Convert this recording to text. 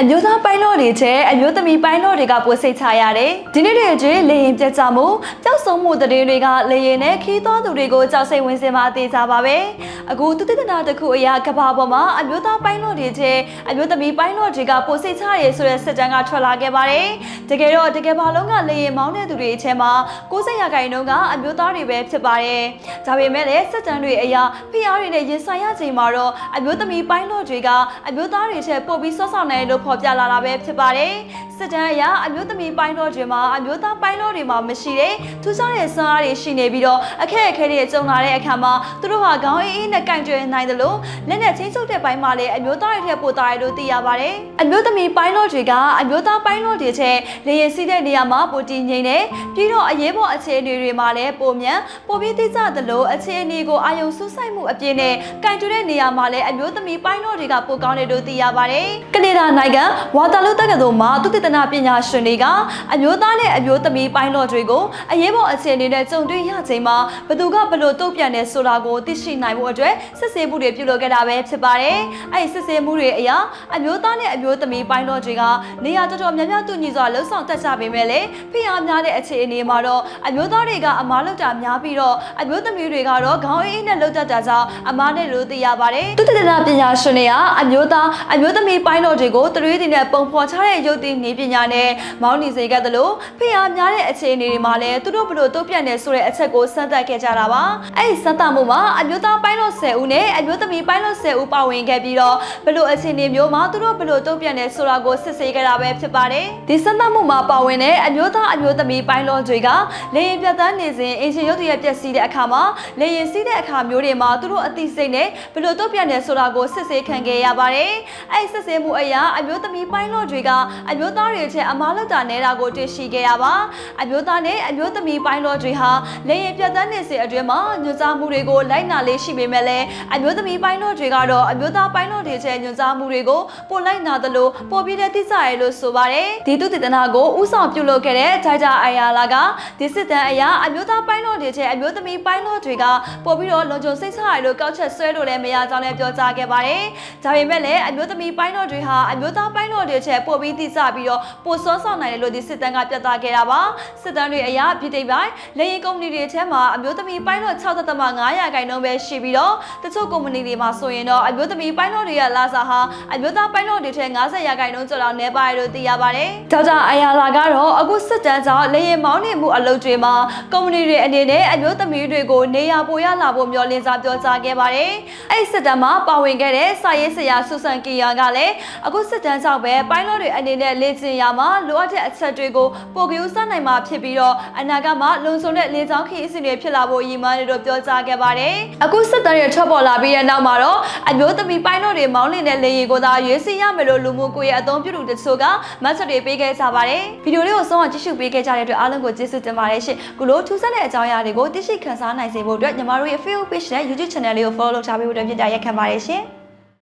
အမျိုးသားပိုင်းလို့တွေတဲ့အမျိုးသမီးပိုင်းလို့တွေကပိုစိတ်ချရတယ်ဒီနေ့တွေအတွင်းလေရင်ပြတ်ကြမှုပျောက်ဆုံးမှုတဲ့တွေကလေရင်နဲ့ခီးသွားသူတွေကိုကြောက်စိတ်ဝင်စင်မှာအသေးစားပါပဲအခုသူတည်တနာတစ်ခုအရာကဘာပေါ်မှာအမျိုးသားပိုင်းလို့တွေတဲ့အမျိုးသမီးပိုင်းလို့တွေကပိုစိတ်ချရဆိုတဲ့စစ်တမ်းကထွက်လာခဲ့ပါတယ်တကယ်တော့တကယ်ဘာလုံးကလေရင်မောင်းတဲ့သူတွေအချင်းမှာ90ရာခိုင်နှုန်းကအမျိုးသားတွေပဲဖြစ်ပါတယ်ဒါပေမဲ့လည်းစစ်တမ်းတွေအရာဖိအားတွေနဲ့ရင်ဆိုင်ရချိန်မှာတော့အမျိုးသမီးပိုင်းလို့တွေကအမျိုးသားတွေထက်ပိုပြီးဆော့ဆော့နိုင်လို့ဖော်ပြလာတာပဲဖြစ်ပါတယ်စစ်တမ်းအရအမျိုးသမီးပိုင်းလို့တွေမှာအမျိုးသားပိုင်းလို့တွေမှာမရှိတဲ့ထူးခြားတဲ့စွမ်းအားတွေရှိနေပြီးတော့အခက်အခဲတွေကြုံလာတဲ့အခါမှာသူတို့ဟာခေါင်းအေးအေးနဲ့ကင်တွယ်နိုင်တယ်လို့လက်နဲ့ချင်းချုပ်တဲ့ပိုင်းမှာလည်းအမျိုးသားတွေထက်ပိုသားတယ်လို့သိရပါတယ်အမျိုးသမီးပိုင်းလို့တွေကအမျိုးသားပိုင်းလို့တွေချက်လေရင်စီးတဲ့နေရာမှာပိုတည်ငြိမ်တယ်ပြီးတော့အရေးပေါ်အခြေအနေတွေမှာလည်းပိုမြန်ပိုပြီးသိကြတယ်လို့အခြေအနေကိုအာယုံစူးစိုက်မှုအပြည့်နဲ့ကင်တွယ်တဲ့နေရာမှာလည်းအမျိုးသမီးပိုင်းလို့တွေကပိုကောင်းတယ်လို့သိရပါတယ်ကနေဒါနိုင်ငံဝါတာလူတက္ကသိုလ်မှာသုတေသနပညာရှင်တွေကအမျိုးသားနဲ့အမျိုးသမီးပိုင်းလို့တွေကိုအရေးပေါ်အခြေအနေနဲ့ကြုံတွေ့ရချိန်မှာဘသူကဘလို့တုံ့ပြန်တယ်ဆိုတာကိုသိရှိနိုင်ဖို့အတွက်စစ်ဆေးမှုတွေပြုလုပ်ခဲ့တာပဲဖြစ်ပါတယ်အဲ့ဒီစစ်ဆေးမှုတွေအရာအမျိုးသားနဲ့အမျိုးသမီးပိုင်းလို့တွေကနေရာတော်တော်များများတူညီစွာလှုပ်ဆောင်တတ်ကြပေမဲ့လည်းဖိအားများတဲ့အခြေအနေမှာတော့အမျိုးသားတွေကအမားလောက်တာများပြီးတော့အမျိုးသမီးတွေကတော့ခေါင်းအေးအေးနဲ့လှုပ်တတ်တာကြောင့်အမားနဲ့လို့သိရပါတယ်သူတည်တနာပညာရှင်တွေကအမျိုးသားအမျိုးသမီးပိုင်းလို့တွေကိုတရွေးတင်တဲ့ပုံဖော်ချတဲ့ရုပ်သိနေပညာနဲ့မောင်းနေစေခဲ့သလိုဖိအားများတဲ့အခြေအနေတွေမှာလည်းသူတို့ဘလို့တုံ့ပြန်နေဆိုတဲ့အချက်ကိုစမ်းသပ်ခဲ့ကြတာပါအဲ့ဒီစမ်းသပ်မှုမှာအမျိုးသားပိုင်းလို့10ဦးနဲ့အမျိုးသမီးပိုင်းလို့10ဦးပါဝင်ခဲ့ပြီးတော့ဘလို့အခြေအနေမျိုးမှာသူတို့ဘလို့တုံ့ပြန်နေဆိုတာကိုစစ်ဆေးခဲ့တာပဲဖြစ်ပါတယ်ဒီစမ်းသပ်မှုမှာပါဝင်တဲ့အမျိုးသားအမျိုးသမီးပိုင်းလို့တွေကလေရင်ပြတ်သားနေစဉ်အင်ရှင်ရုပ်တရက်ပြက်စီးတဲ့အခါမှာလေရင်စီးတဲ့အခါမျိုးတွေမှာသူတို့အသိစိတ်နဲ့ဘလို့တုံ့ပြန်နေဆိုတာကိုစစ်ဆေးခံခဲ့ရပါတယ်အဲ့ဒီစစ်ဆေးမှုအရာအမျိုးသမီးပိုင်းလို့တွေကအမျိုးသားတွေချက်အမားလောက်တာနေတာကိုတွေ့ရှိခဲ့ရပါအမျိုးသားနဲ့အမျိုးသမီးပိုင်းလို့တွေဟာလေရင်ပြတ်သားနေစဉ်အတွင်းမှာညွှန်ကြားမှုတွေကိုလိုက်နာလေးရှိပေမဲ့လည်းအမျိုးသမီးပိုင်းလို့တွေကတော့အမျိုးသားပိုင်းလို့တွေချက်ညွှန်ကြားမှုတွေကိုပိုလိုက်နာသလိုပိုပြီးတဲ့တိကျရဲလို့ဆိုပါတယ်ဒီသူတည်တနာကိုဥဆောင်ပြုလုပ်ခဲ့တဲ့ဂျိုင်ဂျာအိုင်ယာလာကဒီစစ်တမ်းအရာအမျိုးသားပိုင်းလို့တွေချက်အမျိုးသမီးပိုင်းလို့တွေကပိုပြီးတော့လုံခြုံစိတ်ချရလို့ကောက်ချက်ဆွဲလို့လည်းမရကြောင်းလည်းပြောကြားခဲ့ပါတယ်ဒါပေမဲ့လည်းအမျိုးသမီးပိုင်းလို့တွေဟာအမျိုးသားပိုင်းလို့တွေချက်ပိုပြီးတိကျပြီးတော့ပိုစောဆောင်နိုင်တယ်လို့ဒီစစ်တမ်းကပြသခဲ့တာပါစစ်တမ်းတွေအရာပြည်တိတ်ပိုင်းလေရင်ကုမ္ပဏီတွေထဲမှာအမျိုးသမီးပိုင်းလို့6.5ရာခိုင်နှုန်းပဲရှိပြီးတော့တချို့ကုမ္ပဏီတွေမှာဆိုရင်တော့အမျိုးသမီးပိုင်းလို့တွေရဲ့လာစာဟာအမျိုးသားပိုင်းလို့တွေထဲ90ရာခိုင်နှုန်းကျော်လောက်နေပါတယ်လို့သိရပါတယ်ဒေါက်တာအယာလာကတော့အခုစစ်တမ်းကြောင့်လေရင်မောင်းနေမှုအလုပ်တွေမှာကုမ္ပဏီတွေအနေနဲ့အမျိုးသမီးတွေကိုနေရာပိုရလာဖို့မျှော်လင့်စာပြောကြားခဲ့ပါတယ်အဲ့ဒီစစ်တမ်းမှာပါဝင်ခဲ့တဲ့စာရေးဆရာဆူဆန်ကီယာကလည်းအခုစစ်တမ်းကြောင့်ပဲပိုင်းလို့တွေအနေနဲ့လေ့ကျင့်ရမှာလိုအပ်တဲ့အချက်တွေကိုပိုကယူစနိုင်မှာဖြစ်ပြီးတော့အနာဂတ်မှာလုံခြုံတဲ့လေကြောင်းခရီးအစဉ်တွေဖြစ်လာဖို့ရည်မှန်းတယ်လို့ပြောကြားခဲ့ပါတယ်အခုစစ်တမ်းတွေထွက်ပေါ်လာပြီးတဲ့နောက်မှာတော့အမျိုးသမီးပိုင်းလို့တွေမောင်းနေတဲ့လေယာဉ်ကိုသာရွေးစီရမယ်လို့လူမှုကွန်ရက်အသုံးပြုသူတချို့ကမတ်ဆက်တွေပေးခဲ့ကြပါတယ်ဗီဒီယိုလေးကိုဆုံးအောင်ကြည့်ရှုပေးခဲ့ကြတဲ့အတွက်အားလုံးကိုကျေးဇူးတင်ပါတယ်ရှင်ခုလိုထူးဆန်းတဲ့အကြောင်းအရာတွေကိုသိရှိခန်းစားနိုင်စေဖို့အတွက်ညီမတို့ရဲ့ Facebook page နဲ့ YouTube channel လေးကို follow လုပ်ထားပေးဖို့အတွက်ပြသရက်ခံပါတယ်ရှင်